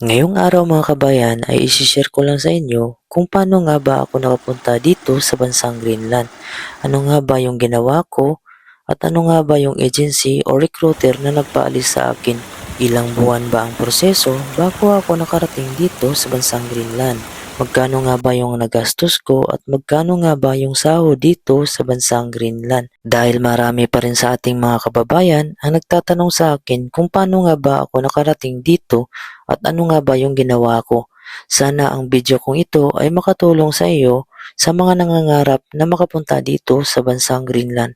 Ngayong araw mga kabayan ay isishare ko lang sa inyo kung paano nga ba ako nakapunta dito sa bansang Greenland. Ano nga ba yung ginawa ko at ano nga ba yung agency o recruiter na nagpaalis sa akin. Ilang buwan ba ang proseso bago ako nakarating dito sa bansang Greenland. Magkano nga ba yung nagastos ko at magkano nga ba yung sahod dito sa bansang Greenland? Dahil marami pa rin sa ating mga kababayan ang nagtatanong sa akin kung paano nga ba ako nakarating dito at ano nga ba yung ginawa ko. Sana ang video kong ito ay makatulong sa iyo sa mga nangangarap na makapunta dito sa bansang Greenland.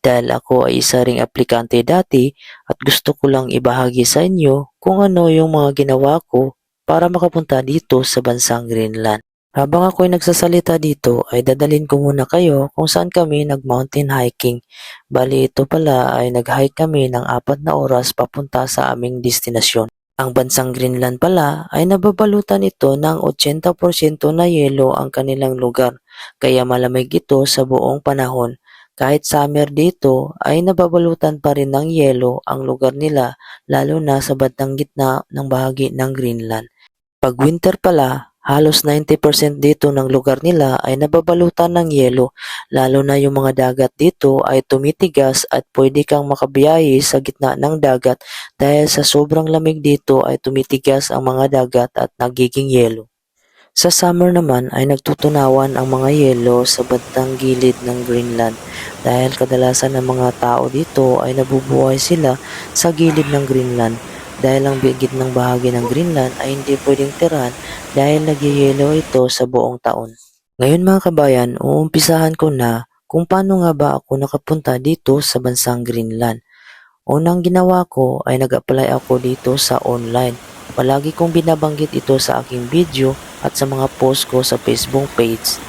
Dahil ako ay isa ring aplikante dati at gusto ko lang ibahagi sa inyo kung ano yung mga ginawa ko para makapunta dito sa bansang Greenland. Habang ako ay nagsasalita dito ay dadalhin ko muna kayo kung saan kami nag-mountain hiking. Bali ito pala ay nag-hike kami ng apat na oras papunta sa aming destinasyon. Ang bansang Greenland pala ay nababalutan ito ng 80% na yelo ang kanilang lugar, kaya malamig ito sa buong panahon. Kahit summer dito ay nababalutan pa rin ng yelo ang lugar nila lalo na sa bandang gitna ng bahagi ng Greenland. Pag winter pala, halos 90% dito ng lugar nila ay nababalutan ng yelo, lalo na yung mga dagat dito ay tumitigas at pwede kang makabiyahe sa gitna ng dagat dahil sa sobrang lamig dito ay tumitigas ang mga dagat at nagiging yelo. Sa summer naman ay nagtutunawan ang mga yelo sa bandang gilid ng Greenland dahil kadalasan ng mga tao dito ay nabubuhay sila sa gilid ng Greenland dahil ang bigid ng bahagi ng Greenland ay hindi pwedeng tirahan dahil nagyayelo ito sa buong taon. Ngayon mga kabayan, uumpisahan ko na kung paano nga ba ako nakapunta dito sa bansang Greenland. Unang ginawa ko ay nag-apply ako dito sa online. Palagi kong binabanggit ito sa aking video at sa mga post ko sa Facebook page.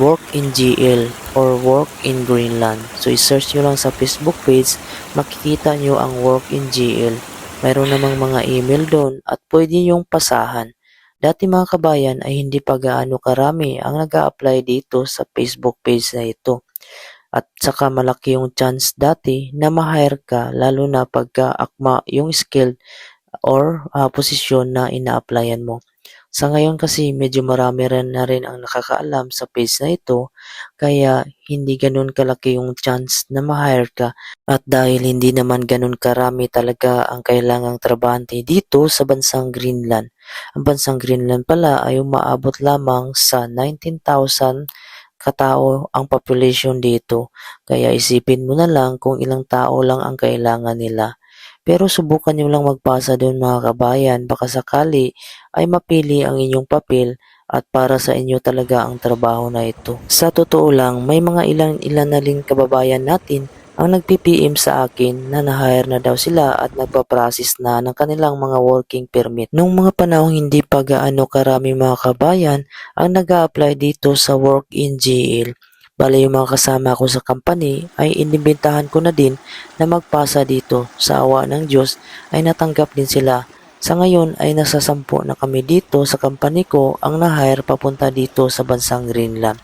Work in GL or Work in Greenland. So i-search nyo lang sa Facebook page, makikita nyo ang Work in GL. Mayroon namang mga email doon at pwede yung pasahan. Dati mga kabayan ay hindi pa gaano karami ang nag apply dito sa Facebook page na ito. At saka malaki yung chance dati na ma-hire ka lalo na pagka akma yung skill or ah, posisyon na ina-applyan mo. Sa ngayon kasi medyo marami rin na rin ang nakakaalam sa page na ito kaya hindi ganun kalaki yung chance na ma-hire ka at dahil hindi naman ganun karami talaga ang kailangang trabahante dito sa bansang Greenland. Ang bansang Greenland pala ay umaabot lamang sa 19,000 katao ang population dito. Kaya isipin mo na lang kung ilang tao lang ang kailangan nila. Pero subukan nyo lang magpasa doon mga kabayan, baka sakali ay mapili ang inyong papel at para sa inyo talaga ang trabaho na ito. Sa totoo lang, may mga ilang ilan na rin kababayan natin ang nag-PPM sa akin na na-hire na daw sila at nagpa-process na ng kanilang mga working permit. Nung mga panahong hindi pa gaano karami mga kabayan ang nag apply dito sa work in GL, Bale yung mga kasama ko sa company ay inibentahan ko na din na magpasa dito. Sa awa ng Diyos ay natanggap din sila. Sa ngayon ay nasa sampu na kami dito sa company ko ang na-hire papunta dito sa bansang Greenland.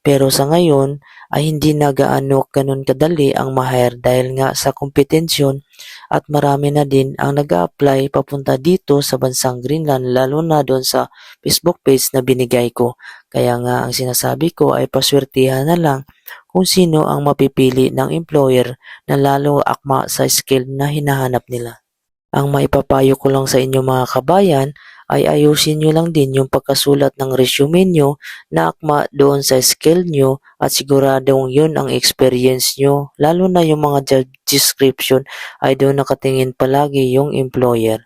Pero sa ngayon ay hindi na gaano ganun kadali ang ma-hire dahil nga sa kompetensyon at marami na din ang nag apply papunta dito sa bansang Greenland lalo na doon sa Facebook page na binigay ko. Kaya nga ang sinasabi ko ay paswertihan na lang kung sino ang mapipili ng employer na lalo akma sa skill na hinahanap nila. Ang maipapayo ko lang sa inyo mga kabayan ay ayusin nyo lang din yung pagkasulat ng resume nyo na akma doon sa skill nyo at siguradong yun ang experience nyo. Lalo na yung mga job description ay doon nakatingin palagi yung employer.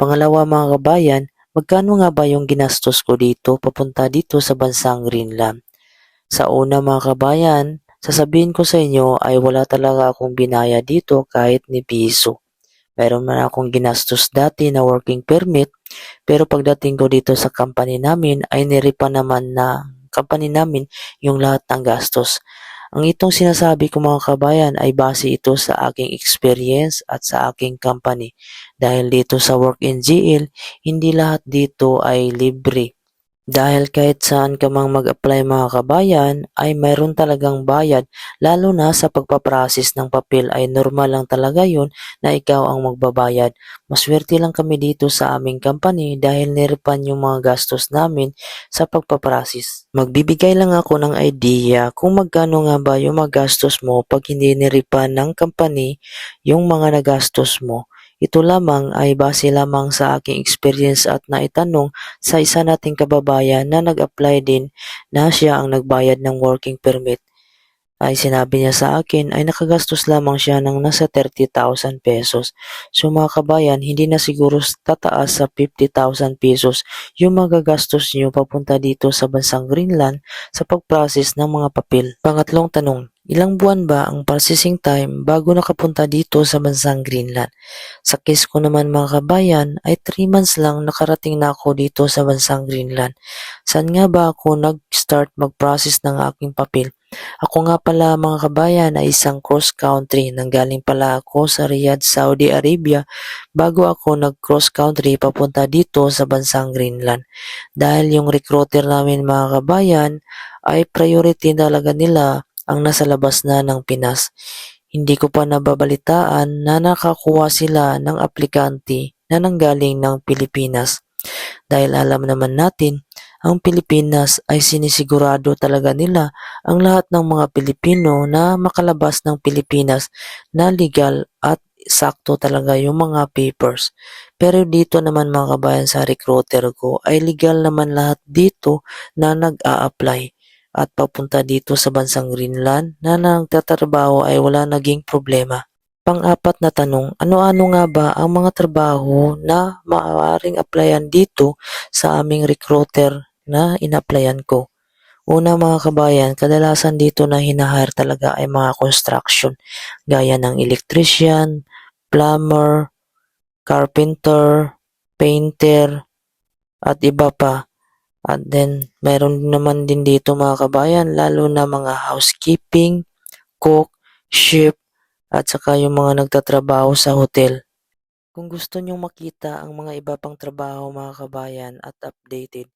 Pangalawa mga kabayan, magkano nga ba yung ginastos ko dito papunta dito sa bansang Greenland? Sa una mga kabayan, sasabihin ko sa inyo ay wala talaga akong binaya dito kahit ni piso. Meron man akong ginastos dati na working permit, pero pagdating ko dito sa company namin ay niripa naman na company namin yung lahat ng gastos. Ang itong sinasabi ko mga kabayan ay base ito sa aking experience at sa aking company. Dahil dito sa Work in GL, hindi lahat dito ay libre. Dahil kahit saan ka mang mag-apply mga kabayan, ay mayroon talagang bayad, lalo na sa pagpaprocess ng papel ay normal lang talaga yun na ikaw ang magbabayad. Maswerte lang kami dito sa aming company dahil niripan yung mga gastos namin sa pagpaprocess. Magbibigay lang ako ng idea kung magkano nga ba yung magastos mo pag hindi niripan ng company yung mga nagastos mo. Ito lamang ay base lamang sa aking experience at naitanong sa isa nating kababayan na nag-apply din na siya ang nagbayad ng working permit ay sinabi niya sa akin ay nakagastos lamang siya ng nasa 30,000 pesos. So mga kabayan, hindi na siguro tataas sa 50,000 pesos yung magagastos niyo papunta dito sa bansang Greenland sa pag-process ng mga papel. Pangatlong tanong, ilang buwan ba ang processing time bago nakapunta dito sa bansang Greenland? Sa case ko naman mga kabayan ay 3 months lang nakarating na ako dito sa bansang Greenland. Saan nga ba ako nag-start mag-process ng aking papel? Ako nga pala mga kabayan ay isang cross country. Nanggaling pala ako sa Riyadh, Saudi Arabia bago ako nag-cross country papunta dito sa bansang Greenland. Dahil yung recruiter namin mga kabayan ay priority talaga nila ang nasa labas na ng Pinas. Hindi ko pa nababalitaan na nakakuha sila ng aplikante na nanggaling ng Pilipinas. Dahil alam naman natin, ang Pilipinas ay sinisigurado talaga nila ang lahat ng mga Pilipino na makalabas ng Pilipinas na legal at sakto talaga yung mga papers. Pero dito naman mga kabayan sa recruiter ko ay legal naman lahat dito na nag-a-apply at papunta dito sa bansang Greenland na nagtatrabaho ay wala naging problema. Pang-apat na tanong, ano-ano nga ba ang mga trabaho na maaaring applyan dito sa aming recruiter na in-applyan ko? Una mga kabayan, kadalasan dito na hinahire talaga ay mga construction, gaya ng electrician, plumber, carpenter, painter, at iba pa. At then, mayroon naman din dito mga kabayan, lalo na mga housekeeping, cook, chef, at saka yung mga nagtatrabaho sa hotel. Kung gusto nyong makita ang mga iba pang trabaho mga kabayan at updated,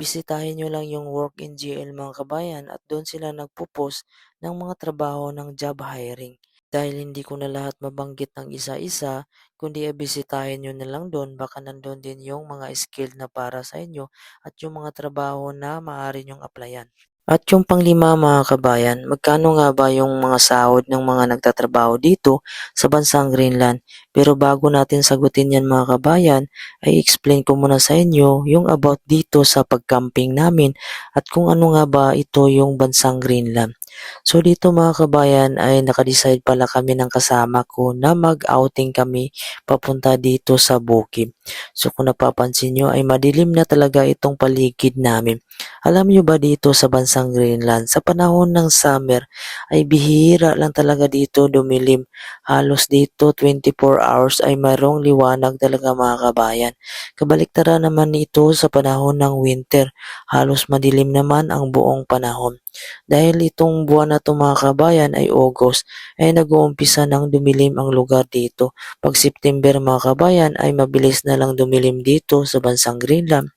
bisitahin nyo lang yung Work in GL mga kabayan at doon sila nagpo-post ng mga trabaho ng job hiring. Dahil hindi ko na lahat mabanggit ng isa-isa, kundi ay bisitahin nyo na lang doon, baka nandun din yung mga skill na para sa inyo at yung mga trabaho na maaari nyong applyan. At yung panglima mga kabayan, magkano nga ba yung mga sahod ng mga nagtatrabaho dito sa bansang Greenland? Pero bago natin sagutin yan mga kabayan, ay explain ko muna sa inyo yung about dito sa pagcamping namin at kung ano nga ba ito yung bansang Greenland. So dito mga kabayan ay nakadecide pala kami ng kasama ko na mag-outing kami papunta dito sa bukid. So kung napapansin nyo ay madilim na talaga itong paligid namin. Alam nyo ba dito sa bansang Greenland, sa panahon ng summer ay bihira lang talaga dito dumilim. Halos dito 24 hours ay mayroong liwanag talaga mga kabayan. Kabaliktara naman ito sa panahon ng winter. Halos madilim naman ang buong panahon. Dahil itong buwan na ito mga kabayan ay August, ay nag-uumpisa ng dumilim ang lugar dito. Pag September mga kabayan ay mabilis na lang dumilim dito sa bansang Greenland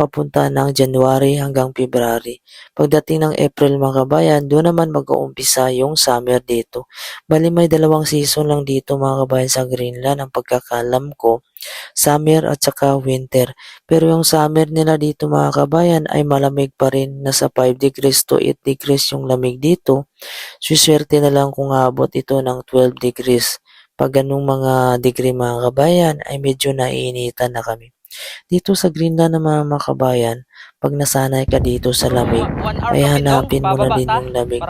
papunta ng January hanggang February. Pagdating ng April mga kabayan, doon naman mag-uumpisa yung summer dito. Bali may dalawang season lang dito mga kabayan sa Greenland ang pagkakalam ko, summer at saka winter. Pero yung summer nila dito mga kabayan ay malamig pa rin, nasa 5 degrees to 8 degrees yung lamig dito. Suswerte na lang kung abot ito ng 12 degrees. Pag ganung mga degree mga kabayan ay medyo naiinitan na kami. Dito sa Greenland naman mga kabayan, pag nasanay ka dito sa lamig, ay hanapin mo na din yung lamig.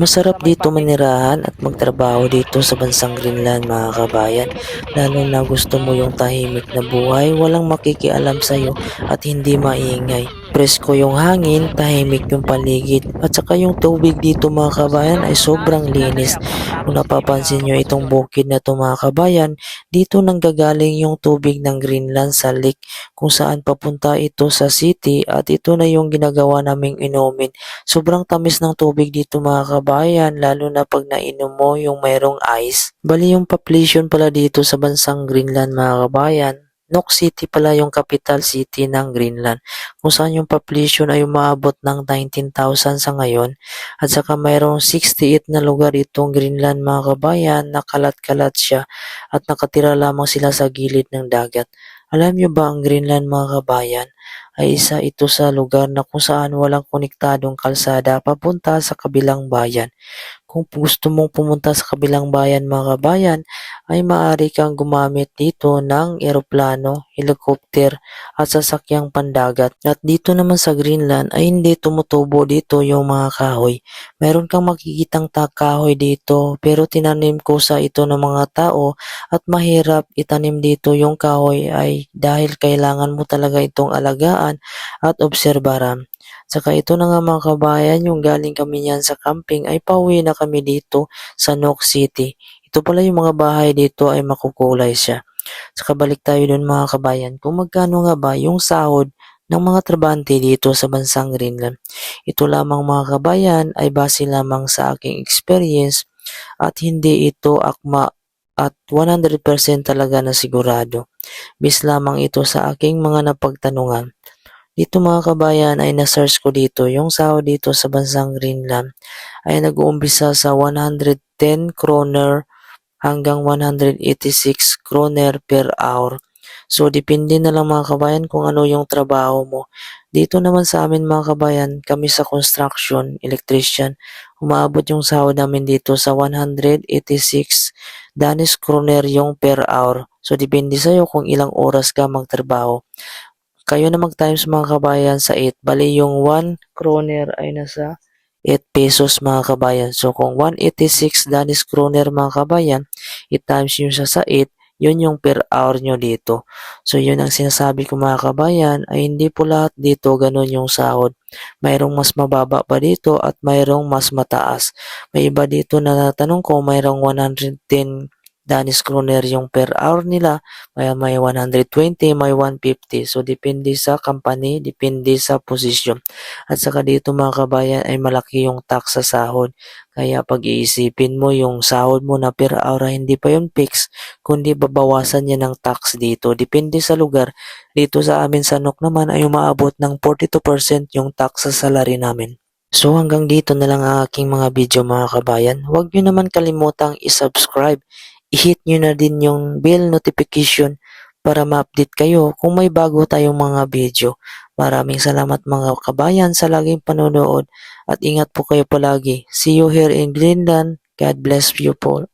Masarap dito manirahan at magtrabaho dito sa bansang Greenland mga kabayan. Lalo na gusto mo yung tahimik na buhay, walang makikialam sa'yo at hindi maingay. Presko yung hangin, tahimik yung paligid at saka yung tubig dito mga kabayan ay sobrang linis. Kung napapansin nyo itong bukid na to mga kabayan, dito nanggagaling yung tubig ng Greenland sa lake kung saan papunta ito sa city at ito na yung ginagawa naming inumin. Sobrang tamis ng tubig dito mga kabayan, lalo na pag nainom mo yung mayroong ice. Bali yung population pala dito sa bansang Greenland mga kabayan, Nook City pala yung capital city ng Greenland kung saan yung population ay umaabot ng 19,000 sa ngayon at saka mayroong 68 na lugar itong Greenland mga kabayan na kalat-kalat siya at nakatira lamang sila sa gilid ng dagat. Alam niyo ba ang Greenland mga kabayan ay isa ito sa lugar na kung saan walang konektadong kalsada papunta sa kabilang bayan. Kung gusto mong pumunta sa kabilang bayan mga kabayan, ay maaari kang gumamit dito ng eroplano, helicopter at sasakyang pandagat. At dito naman sa Greenland ay hindi tumutubo dito yung mga kahoy. Meron kang makikitang ta- kahoy dito pero tinanim ko sa ito ng mga tao at mahirap itanim dito yung kahoy ay dahil kailangan mo talaga itong alagaan at obserbaran. Saka ito na nga mga kabayan, yung galing kami niyan sa camping ay pauwi na kami dito sa Nook City. Ito pala yung mga bahay dito ay makukulay siya. Saka balik tayo dun mga kabayan, kung magkano nga ba yung sahod ng mga trabante dito sa bansang Greenland. Ito lamang mga kabayan ay base lamang sa aking experience at hindi ito akma at 100% talaga na sigurado. Bis lamang ito sa aking mga napagtanungan. Dito mga kabayan ay na-search ko dito, yung sahod dito sa bansang Greenland ay nag-uumpisa sa 110 kroner hanggang 186 kroner per hour. So, depende na lang mga kabayan kung ano yung trabaho mo. Dito naman sa amin mga kabayan, kami sa construction, electrician, umaabot yung sahod namin dito sa 186 Danish kroner yung per hour. So, depende sa'yo kung ilang oras ka magtrabaho. Kayo na mag-times mga kabayan sa 8. Bali yung 1 kroner ay nasa 8 pesos mga kabayan. So kung 186 Danish kroner mga kabayan, i-times nyo siya sa 8, yun yung per hour nyo dito. So yun ang sinasabi ko mga kabayan ay hindi po lahat dito ganun yung sahod. Mayroong mas mababa pa dito at mayroong mas mataas. May iba dito na natanong ko mayroong 110 Danish kroner yung per hour nila, may, may 120, may 150. So, depende sa company, depende sa position. At saka dito mga kabayan ay malaki yung tax sa sahod. Kaya pag-iisipin mo yung sahod mo na per hour hindi pa yung fix, kundi babawasan niya ng tax dito. Depende sa lugar. Dito sa amin sa NOK naman ay umaabot ng 42% yung tax sa salary namin. So hanggang dito na lang ang aking mga video mga kabayan. Huwag nyo naman kalimutang i-subscribe i-hit nyo na din yung bell notification para ma-update kayo kung may bago tayong mga video. Maraming salamat mga kabayan sa laging panonood at ingat po kayo palagi. See you here in Greenland. God bless you po.